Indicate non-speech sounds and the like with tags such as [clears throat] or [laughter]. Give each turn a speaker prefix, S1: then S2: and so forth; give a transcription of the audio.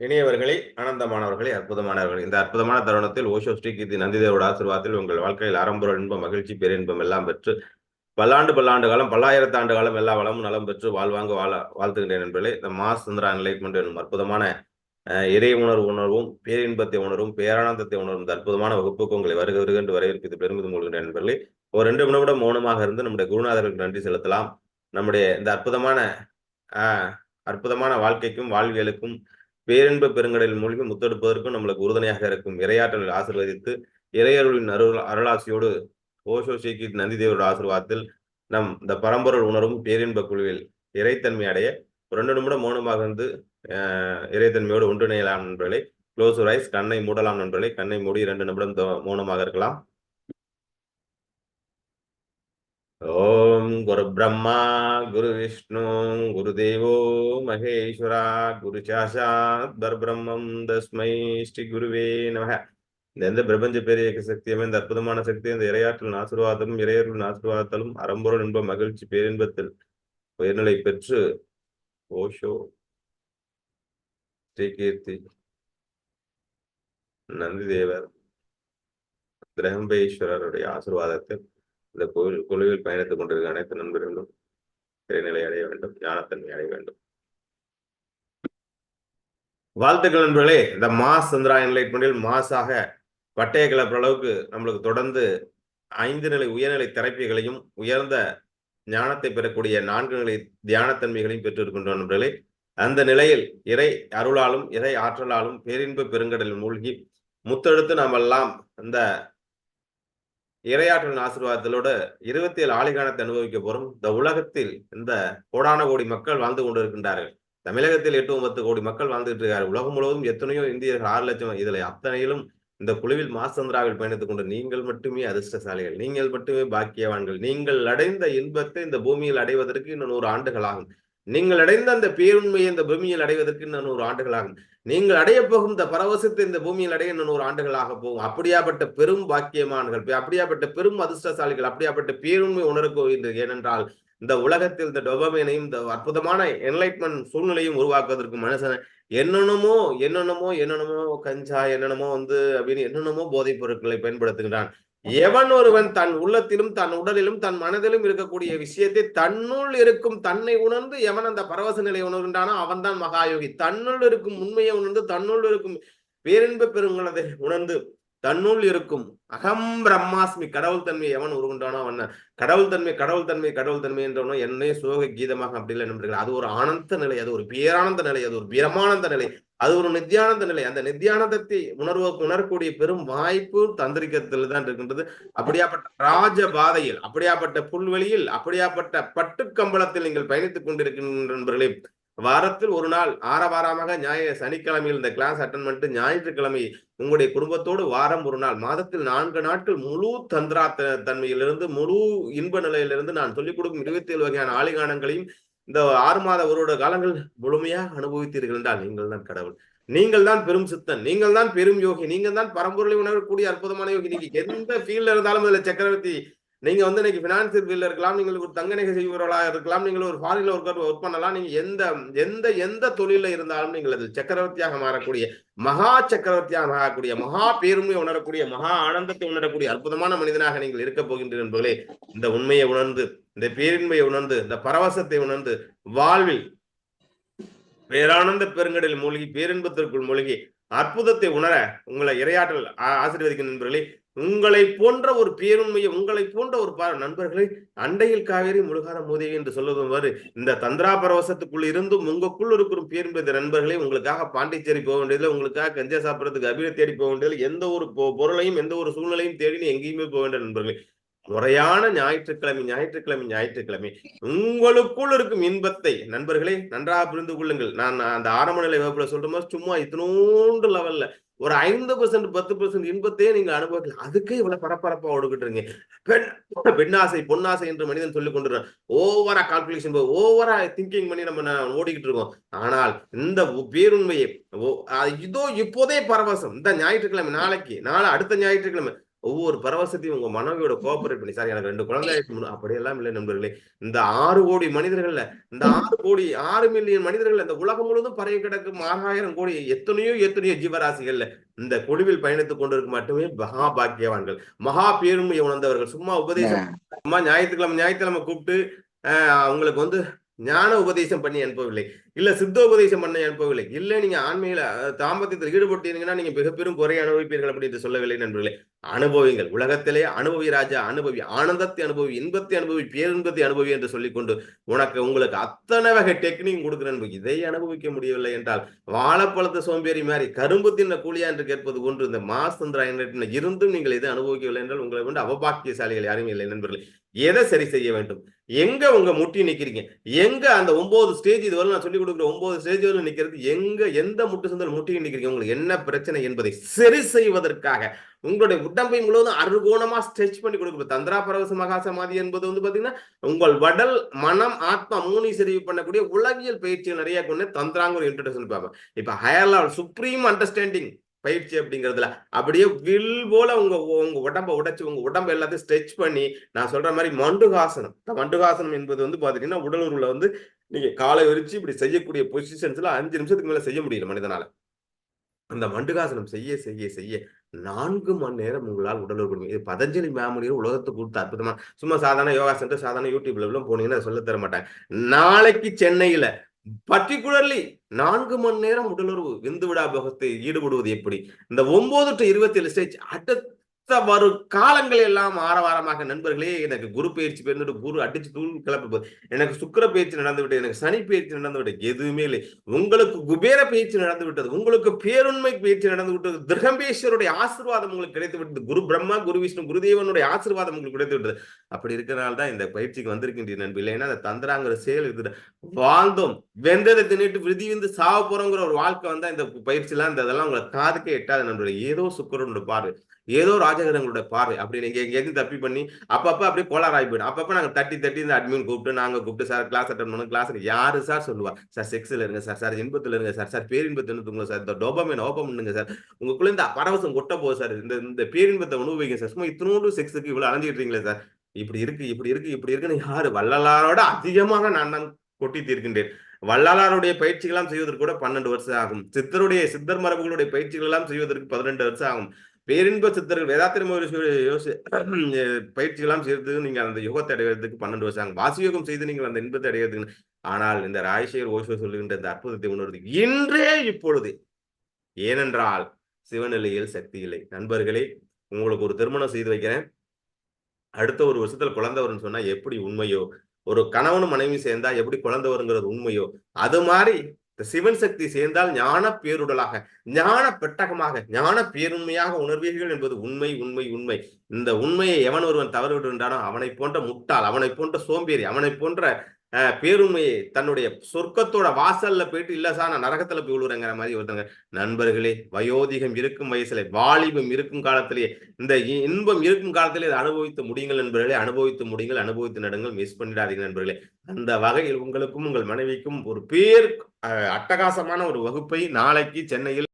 S1: இனியவர்களே ஆனந்தமானவர்களே அற்புதமானவர்கள். இந்த அற்புதமான தருணத்தில் ஓஷோ ஸ்ரீகீர்த்தி நந்திதேவோட ஆசீர்வாதத்தில் உங்கள் வாழ்க்கையில் ஆரம்ப இன்பம் மகிழ்ச்சி பேரின்பம் எல்லாம் பெற்று பல்லாண்டு பல்லாண்டு காலம் பல்லாயிரத்து ஆண்டு காலம் எல்லா வளமும் நலம் பெற்று வாழ்வாங்க வாழ வாழ்த்துகின்றேன் என்பதே இந்த மாஸ் சந்திரா என்லைட்மெண்ட் என்னும் அற்புதமான இறை உணர்வு உணர்வும் பேரின்பத்தை உணர்வும் பேரானந்தத்தை உணரும் இந்த அற்புதமான வகுப்புக்கு உங்களை வருக வருக என்று வரவேற்பித்து பெருமிதம் கொள்கின்றேன் என்பர்களே ஒரு ரெண்டு நிமிடம் மௌனமாக இருந்து நம்முடைய குருநாதர்களுக்கு நன்றி செலுத்தலாம். நம்முடைய இந்த அற்புதமான ஆஹ் அற்புதமான வாழ்க்கைக்கும் வாழ்வியலுக்கும் பேரின்ப பெருங்கடலில் மூழ்கி முத்தெடுப்பதற்கும் நம்மளுக்கு உறுதுணையாக இருக்கும் இரையாற்றலில் ஆசீர்வதித்து இறையருளின் அருள் அருளாசியோடு ஓஷோ சீக்கி நந்திதேவரோட ஆசீர்வாதத்தில் நம் இந்த பரம்பொருள் உணரும் பேரின்ப குழுவில் இறைத்தன்மை அடைய ஒரு ரெண்டு நிமிடம் மௌனமாக இருந்து இறைத்தன்மையோடு ஒன்றிணையலாம் நண்பர்களை. க்ளோஸ் ரைஸ் கண்ணை மூடலாம் நண்பர்களை. கண்ணை மூடி இரண்டு நிமிடம் மௌனமாக இருக்கலாம். ஓம் குரு பிரம்மா குரு விஷ்ணு குரு தேவோ மகேஸ்வரா குரு சாஷாத் பரபிரம்மம் தஸ்மை ஸ்ரீ குருவே நமக. இந்த எந்த பிரபஞ்ச பேரியக்க சக்தியுமே இந்த அற்புதமான சக்தி இந்த இரையாற்றல் ஆசீர்வாதமும் இறையர்களின் ஆசீர்வாதத்தாலும் அறம்பொருள் இன்ப மகிழ்ச்சி பேரின்பத்தில் உயர்நிலை பெற்று ஓஷோ. ஸ்ரீகீர்த்தி நந்திதேவர் கிரகம்பேஸ்வரருடைய ஆசீர்வாதத்தில் இந்த கோவில் குழுவில் பயணித்துக் கொண்டிருக்கிற அனைத்து நண்பர்களும் இறைநிலை அடைய வேண்டும் ஞானத்தன்மை அடைய வேண்டும். வாழ்த்துக்கள் நண்பர்களே இந்த மாஸ் சந்திரா பண்ணில் மாசாக பட்டய கிளப்புற அளவுக்கு நம்மளுக்கு தொடர்ந்து ஐந்து நிலை உயர்நிலை தெரப்பிகளையும் உயர்ந்த ஞானத்தை பெறக்கூடிய நான்கு நிலை தியானத்தன்மைகளையும் பெற்றிருக்கின்றோம் நண்பர்களே. அந்த நிலையில் இறை அருளாலும் இறை ஆற்றலாலும் பேரின்ப பெருங்கடலில் மூழ்கி முத்தெடுத்து நாமெல்லாம் அந்த இரையாற்றலின் ஆசீர்வாதத்திலோட இருபத்தி ஏழு ஆளிகானத்தை அனுபவிக்க போறோம். இந்த உலகத்தில் இந்த கோடான கோடி மக்கள் வாழ்ந்து கொண்டிருக்கின்றார்கள். தமிழகத்தில் எட்டு ஒன்பது கோடி மக்கள் வாழ்ந்துட்டு இருக்காரு உலகம் முழுவதும் எத்தனையோ இந்தியர்கள் ஆறு லட்சம் இதுல அத்தனையிலும் இந்த குழுவில் மாசந்திராவில் பயணித்துக் கொண்டு நீங்கள் மட்டுமே அதிர்ஷ்டசாலிகள். நீங்கள் மட்டுமே பாக்கியவான்கள். நீங்கள் அடைந்த இன்பத்தை இந்த பூமியில் அடைவதற்கு இன்னும் நூறு ஆண்டுகள் ஆகும். நீங்கள் அடைந்த அந்த பேருண்மையை இந்த பூமியில் அடைவதற்கு இன்னும் நூறு ஆண்டுகள் ஆகும் நீங்கள் அடைய போகும் இந்த பரவசத்தை இந்த பூமியில் அடைய இன்னும் நூறு ஆண்டுகளாக போகும். அப்படியாப்பட்ட பெரும் பாக்கியமான்கள் அப்படியாப்பட்ட பெரும் அதிர்ஷ்டசாலிகள் அப்படியாப்பட்ட பேருண்மை உணரக்கூடிய ஏனென்றால் இந்த உலகத்தில் இந்த டொபமைனையும் இந்த அற்புதமான என்லைட்மெண்ட் சூழ்நிலையும் உருவாக்குவதற்கு மனுஷன் என்னென்னமோ என்னென்னமோ என்னென்னமோ கஞ்சா என்னென்னமோ வந்து அப்படின்னு என்னென்னமோ போதைப் பொருட்களை பயன்படுத்துகின்றான். எவன் ஒருவன் தன் உள்ளத்திலும் தன் உடலிலும் தன் மனதிலும் இருக்கக்கூடிய விஷயத்தை தன்னுள் இருக்கும் தன்னை உணர்ந்து எவன் அந்த பரவச நிலையை உணர்கின்றானோ அவன்தான் மகாயோகி. தன்னுள் இருக்கும் உண்மையை உணர்ந்து தன்னுள் இருக்கும் பேரின்ப பெருங்களதை உணர்ந்து தன்னுள் இருக்கும் அகம் பிரம்மாஸ்மி கடவுள் தன்மை எவன் உருகின்றானோ அவன் கடவுள் தன்மை கடவுள் தன்மை கடவுள் தன்மை என்றவனோ என்னே சோக கீதமாக அப்படி இல்லை நம்புகிறேன் அது ஒரு ஆனந்த நிலை அது ஒரு பேரானந்த நிலை அது ஒரு பிரமானந்த நிலை அது ஒரு நித்தியானந்த நிலை. அந்த நித்தியானந்தத்தை உணர்வுக்கு உணரக்கூடிய பெரும் வாய்ப்பு தந்திரிக்கத்தில் தான் இருக்கின்றது. அப்படியாப்பட்ட ராஜ பாதையில் அப்படியாப்பட்ட புல்வெளியில் அப்படியாப்பட்ட பட்டுக்கம்பளத்தில் நீங்கள் பயணித்துக் கொண்டிருக்கின்ற நண்பர்களே வாரத்தில் ஒரு நாள் ஆரவாரமாக ஞாய சனிக்கிழமையில் இந்த கிளாஸ் அட்டன் பண்ணிட்டு ஞாயிற்றுக்கிழமை உங்களுடைய குடும்பத்தோடு வாரம் ஒரு நாள் மாதத்தில் நான்கு நாட்கள் முழு தந்திரா தன்மையிலிருந்து முழு இன்ப நிலையிலிருந்து நான் சொல்லிக் கொடுக்கும் இருபத்தி ஏழு வகையான ஆலிகானங்களையும் இந்த ஆறு மாத ஒருவருட காலங்கள் முழுமையாக அனுபவித்தீர்கள் என்றால் நீங்கள் தான் கடவுள். நீங்கள் தான் பெரும் சித்தன் நீங்கள் தான் பெரும் யோகி நீங்கள் தான் பரம்பொருளை உணரக்கூடிய அற்புதமான யோகி. நீங்க எந்த ஃபீல்ட்ல இருந்தாலும் இதுல சக்கரவர்த்தி நீங்க வந்து இன்னைக்கு பினான்சியல் ஃபீல்ட்ல இருக்கலாம் நீங்கள் ஒரு தங்க நகை செய்பவர்களா இருக்கலாம் நீங்கள் ஒரு ஃபாரின்ல ஒர்க்கர் ஒர்க் பண்ணலாம் நீங்க எந்த எந்த எந்த தொழில இருந்தாலும் நீங்கள் அது சக்கரவர்த்தியாக மாறக்கூடிய மகா சக்கரவர்த்தியாக மாறக்கூடிய மகா பேருமை உணரக்கூடிய மகா ஆனந்தத்தை உணரக்கூடிய அற்புதமான மனிதனாக நீங்கள் இருக்க போகின்ற என்பர்களே இந்த உண்மையை உணர்ந்து இந்த பேரின்மையை உணர்ந்து இந்த பரவசத்தை உணர்ந்து வாழ்வில் பேரானந்த பெருங்கடலில் மூழ்கி பேரின்பத்திற்குள் மூழ்கி அற்புதத்தை உணர உங்களை இரையாற்றல் ஆசீர்வதிக்கும் நண்பர்களே உங்களை போன்ற ஒரு பேருண்மையை உங்களை போன்ற ஒரு நண்பர்களை அண்டையில் காவேரி முழுகாத மோதேவி என்று சொல்லுவது வரு இந்த தந்திரா பரவசத்துக்குள் இருந்தும் உங்களுக்குள் இருக்கிற பேருன்பத நண்பர்களே உங்களுக்காக பாண்டிச்சேரி போக வேண்டியதில்லை உங்களுக்காக கஞ்சா சாப்பிட்றதுக்கு அபினை தேடி போக வேண்டியதில்லை எந்த ஒரு பொ- பொருளையும் எந்த ஒரு சூழ்நிலையும் தேடி எங்கேயுமே போக வேண்டிய நண்பர்களே. முறையான ஞாயிற்றுக்கிழமை ஞாயிற்றுக்கிழமை ஞாயிற்றுக்கிழமை. உங்களுக்குள் இருக்கும் இன்பத்தை நண்பர்களே நன்றாக புரிந்து கொள்ளுங்கள். நான் அந்த ஆரம்ப நிலை வகுப்புல சொல்ற மாதிரி சும்மா இத்தினோண்டு லெவல்ல ஒரு ஐந்து பர்சன்ட் பத்து பர்சன்ட் இன்பத்தையே நீங்க அனுபவிக்கலாம் அதுக்கே இவ்வளவு பரபரப்பா ஓடுகிட்டு பெண் பெண்ணாசை பொன்னாசை என்று மனிதன் சொல்லி கொண்டிருக்கான் ஓவரா கால்குலேஷன் ஓவரா திங்கிங் பண்ணி நம்ம ஓடிக்கிட்டு இருக்கோம். ஆனால் இந்த பேருண்மையை ஓ- இதோ இப்போதே பரவசம். இந்த ஞாயிற்றுக்கிழமை நாளைக்கு நாளை அடுத்த ஞாயிற்றுக்கிழமை ஒவ்வொரு பரவசத்தையும் உங்க மனைவியோட கோஆபரேட் பண்ணி சார் எனக்கு ரெண்டு குழந்தை அப்படியெல்லாம் இல்லை நண்பர்களே. இந்த ஆறு கோடி மனிதர்கள்ல இந்த ஆறு கோடி ஆறு மில்லியன் மனிதர்கள் இந்த உலகம் முழுவதும் பரவி கிடக்கும் ஆறாயிரம் கோடி எத்தனையோ எத்தனையோ ஜீவராசிகள்ல இந்த குழுவில் பயணித்துக் கொண்டிருக்க மட்டுமே மகா பாக்கியவான்கள் மகா பேருமையை உணர்ந்தவர்கள். சும்மா உபதேசம் சும்மா ஞாயிற்றுக்கிழமை ஞாயிற்றுக்கிழமை கூப்பிட்டு ஆஹ், அவங்களுக்கு வந்து ஞான உபதேசம் பண்ணி அனுப்பவில்லை. இல்ல சித்த உபதேசம் பண்ணி அனுப்பவில்லை. இல்ல நீங்க ஆண்மையில தாம்பத்தியத்தில் ஈடுபட்டீங்கன்னா நீங்க மிக பெரும் குறை அனுபவிப்பீர்கள் அப்படின்னு சொல்லவில்லை நண்பர்களே. அனுபவிங்கள் உலகத்திலே அனுபவி ராஜா அனுபவி ஆனந்தத்தை அனுபவி இன்பத்தை அனுபவி பேரின்பத்தை அனுபவி என்று சொல்லிக்கொண்டு உனக்கு உங்களுக்கு அத்தனை வகை டெக்னிக் கொடுக்குறேன் இதை அனுபவிக்க முடியவில்லை என்றால் வாழைப்பழத்தை சோம்பேறி மாதிரி கரும்பு தின்ன கூலியா என்று கேட்பது ஒன்று இந்த மாசந்திரா இருந்தும் நீங்கள் எதை அனுபவிக்கவில்லை என்றால் உங்களை கொண்டு அவபாக்கியசாலிகள் யாருமே இல்லை நண்பர்களே. எதை சரி செய்ய வேண்டும்? எங்க உங்க முட்டி நிக்கிறீங்க? எங்க அந்த ஒன்பது ஸ்டேஜ் இதுவரை நான் சொல்லி கொடுக்குற ஒன்பது ஸ்டேஜ் வரை நிக்கிறது எங்க எந்த முட்டு சந்தல் முட்டி நிக்கிறீங்க? உங்களுக்கு என்ன பிரச்சனை என்பதை சரி செய்வதற்காக. உங்களுடைய உடம்பை முழுவதும் அருகோணமா ஸ்ட்ரெச் பண்ணி கொடுக்குறது தந்திரா பரவச மகாசமாதி என்பது வந்து பாத்தீங்கன்னா உங்கள் வடல் மனம் ஆத்மா மூணி சரிவு பண்ணக்கூடிய உலகியல் பயிற்சிகள் நிறைய கொண்டு தந்திராங்க ஒரு இன்ட்ரடக்ஷன் பார்ப்பேன் இப்ப ஹையர் லெவல் சுப்ரீம் அண்டர்ஸ்டாண்டிங் பயிற்சி அப்படிங்கிறதுல. அப்படியே வில் போல உங்க உங்க உடம்ப உடைச்சு உங்க உடம்ப எல்லாத்தையும் ஸ்ட்ரெச் பண்ணி நான் சொல்ற மாதிரி மண்டுகாசனம். இந்த மண்டுகாசனம் என்பது வந்து பாத்தீங்கன்னா உடல் உருளை வந்து நீங்க காலை விரிச்சு இப்படி செய்யக்கூடிய பொசிஷன்ஸ்ல அஞ்சு நிமிஷத்துக்கு மேல செய்ய முடியல மனிதனால. அந்த மண்டுகாசனம் செய்ய செய்ய செய்ய நான்கு மணி நேரம் உங்களால் உடல் உறுப்பு இது பதஞ்சலி மேமுனியர் உலகத்துக்கு கொடுத்த அற்புதமா சும்மா சாதாரண யோகா சென்டர் சாதாரண யூடியூப்ல போனீங்கன்னா சொல்ல தர மாட்டாங்க. நாளைக்கு சென்னையில பர்டிகுலர்லி நான்கு மணி நேரம் உடலுறவு விந்து விடா பகத்தை ஈடுபடுவது எப்படி? இந்த ஒன்பது டு இருபத்தி ஏழு ஸ்டேஜ் அடுத்த வரும் காலங்கள் எல்லாம் ஆரவாரமாக நண்பர்களே எனக்கு குரு பயிற்சி பெருந்துட்டு குரு அடிச்சு தூள் கிளப்ப எனக்கு சுக்கிர பயிற்சி நடந்து விட்டது எனக்கு சனி பயிற்சி நடந்து விட்டது எதுவுமே இல்லை. உங்களுக்கு குபேர பயிற்சி நடந்து விட்டது உங்களுக்கு பேருண்மை பயிற்சி நடந்து விட்டது திருகம்பேஸ்வருடைய ஆசீர்வாதம் உங்களுக்கு கிடைத்து விட்டது குரு பிரம்மா குரு விஷ்ணு குருதேவனுடைய ஆசீர்வாதம் உங்களுக்கு கிடைத்து விட்டது அப்படி இருக்கிறனால தான் இந்த பயிற்சிக்கு வந்திருக்கின்ற நண்பர்கள். ஏன்னா அந்த தந்திராங்கிற செயல் இருக்குது. வாழ்ந்தோம். வெந்ததை தின்னுட்டு விருதி வந்து சாவ போறோங்கிற ஒரு வாழ்க்கை வந்தா இந்த பயிற்சி எல்லாம் இந்த இதெல்லாம் உங்களை காதுக்கே எட்டாத நண்பர்கள். ஏதோ சுக்கரனோட பார்வை. ஏதோ ராஜகிரகங்களோட பார்வை. அப்படி நீங்க எங்கேயும் தப்பி பண்ணி அப்பப்ப அப்படியே கோளாறு ஆகி போயிடும். அப்பப்ப நாங்க தட்டி தட்டி இந்த அட்மின் கூப்பிட்டு நாங்க கூப்பிட்டு சார் கிளாஸ் அட்டன் பண்ணணும் கிளாஸுக்கு யாரு சார் சொல்லுவா? சார் செக்ஸ்ல இருங்க சார் சார் இன்பத்துல இருங்க சார் சார் பேரின்பத்தை தூங்க சார் இந்த டோபமின் ஓபம் பண்ணுங்க சார் உங்களுக்குள்ள இந்த பரவசம் கொட்ட போகுது சார் இந்த இந்த பேரின்பத்தை உணவுங்க சார் சும்மா இத்தனோடு செக்ஸுக்கு இவ்வளவு அலைஞ்சிட்டு சார் இப்படி இருக்கு இப்படி இருக்கு இப்படி இருக்குன்னு யாரு? வள்ளலாரோட அதிகமாக நான் தான் கொட்டி தீர்க்கின்றேன். வள்ளலாருடைய பயிற்சிகளாம் செய்வதற்கு கூட பன்னெண்டு வருஷம் ஆகும். சித்தருடைய சித்தர் மரபுகளுடைய பயிற்சிகள் எல்லாம் செய்வதற்கு பதினெண்டு வருஷம் ஆகும். பேரின்ப சித்தர்கள் வேதாத்திரி யோசி [clears throat] பயிற்சிகளாம் செய்து நீங்க அந்த யுகத்தை அடைகிறதுக்கு பன்னெண்டு வருஷம் வாசி வாசியோகம் செய்து நீங்கள் அந்த இன்பத்தை அடைகிறதுக்கு ஆனால் இந்த ராஜசேகர் ஓஷோ சொல்லுகின்ற இந்த அற்புதத்தை உணர்வது இன்றே இப்பொழுது. ஏனென்றால் சிவநிலையில் சக்தி இல்லை. நண்பர்களே உங்களுக்கு ஒரு திருமணம் செய்து வைக்கிறேன். அடுத்த ஒரு வருஷத்துல குழந்தை வரும்னு சொன்னா எப்படி உண்மையோ? ஒரு கணவனும் மனைவி சேர்ந்தா எப்படி குழந்தை வருங்கிறது உண்மையோ? அது மாதிரி இந்த சிவன் சக்தி சேர்ந்தால் ஞான பேருடலாக ஞான பெட்டகமாக ஞான பேருண்மையாக உணர்வீர்கள் என்பது உண்மை உண்மை உண்மை. இந்த உண்மையை எவன் ஒருவன் தவறு விடுகின்றானோ அவனை போன்ற முட்டாள் அவனை போன்ற சோம்பேறி அவனை போன்ற பேருமையை தன்னுடைய சொர்க்கத்தோட வாசல்ல போயிட்டு இல்ல சார் நான் நரகத்துல போய் விழுறேங்கிற மாதிரி ஒருத்தங்க நண்பர்களே வயோதிகம் இருக்கும் வயசுல வாலிபம் இருக்கும் காலத்திலேயே இந்த இன்பம் இருக்கும் காலத்திலே இதை அனுபவித்து முடியுங்கள் நண்பர்களே அனுபவித்து முடியுங்கள் அனுபவித்து நடுங்கள் மிஸ் பண்ணிடாதீங்க நண்பர்களே. அந்த வகையில் உங்களுக்கும் உங்கள் மனைவிக்கும் ஒரு பேர் அட்டகாசமான ஒரு வகுப்பை நாளைக்கு சென்னையில்